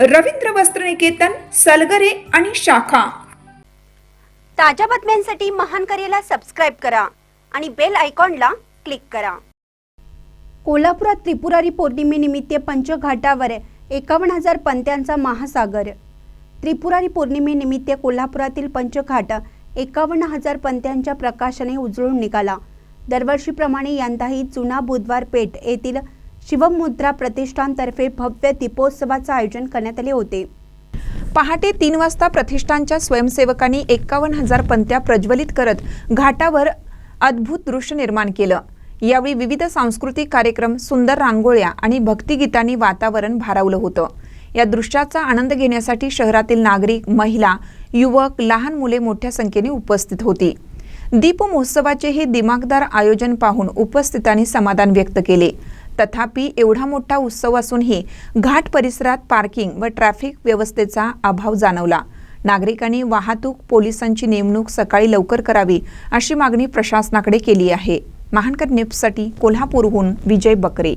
रवींद्र वस्त्रनिकेतन सलगरे आणि शाखा. ताज्या बातम्यांसाठी महान करेला सबस्क्राईब करा आणि बेल आयकॉनला क्लिक करा. कोल्हापुरात त्रिपुरारी पौर्णिमेनिमित्त पंचघाटावर एकावन्न हजार पंत्यांचा महासागर. त्रिपुरारी पौर्णिमेनिमित्त कोल्हापुरातील पंचघाट एकावन्न हजार पंत्यांच्या प्रकाशाने उजळून निघाला. दरवर्षीप्रमाणे यंदाही जुना बुधवार पेठ येथील शिवमुद्रा प्रतिष्ठानतर्फे भव्य दीपोत्सवाचं आयोजन करण्यात आले होते. पहाटे तीन वाजता प्रतिष्ठानच्या स्वयंसेवकांनी एक्कावन्न हजार पंत्या प्रज्वलित करत घाटावर अद्भुत दृश्य निर्माण केलं. यावेळी विविध सांस्कृतिक कार्यक्रम सुंदर रांगोळ्या आणि भक्तिगीतांनी वातावरण भारावलं होतं. या दृश्याचा आनंद घेण्यासाठी शहरातील नागरिक महिला युवक लहान मुले मोठ्या संख्येने उपस्थित होती. दीप महोत्सवाचे हे दिमागदार आयोजन पाहून उपस्थितांनी समाधान व्यक्त केले. तथापि एवढा मोठा उत्सव असूनही घाट परिसरात पार्किंग व ट्रॅफिक व्यवस्थेचा अभाव जाणवला. नागरिकांनी वाहतूक पोलिसांची नेमणूक सकाळी लवकर करावी अशी मागणी प्रशासनाकडे केली आहे. महानकर न्यूजसाठी कोल्हापूरहून विजय बकरे.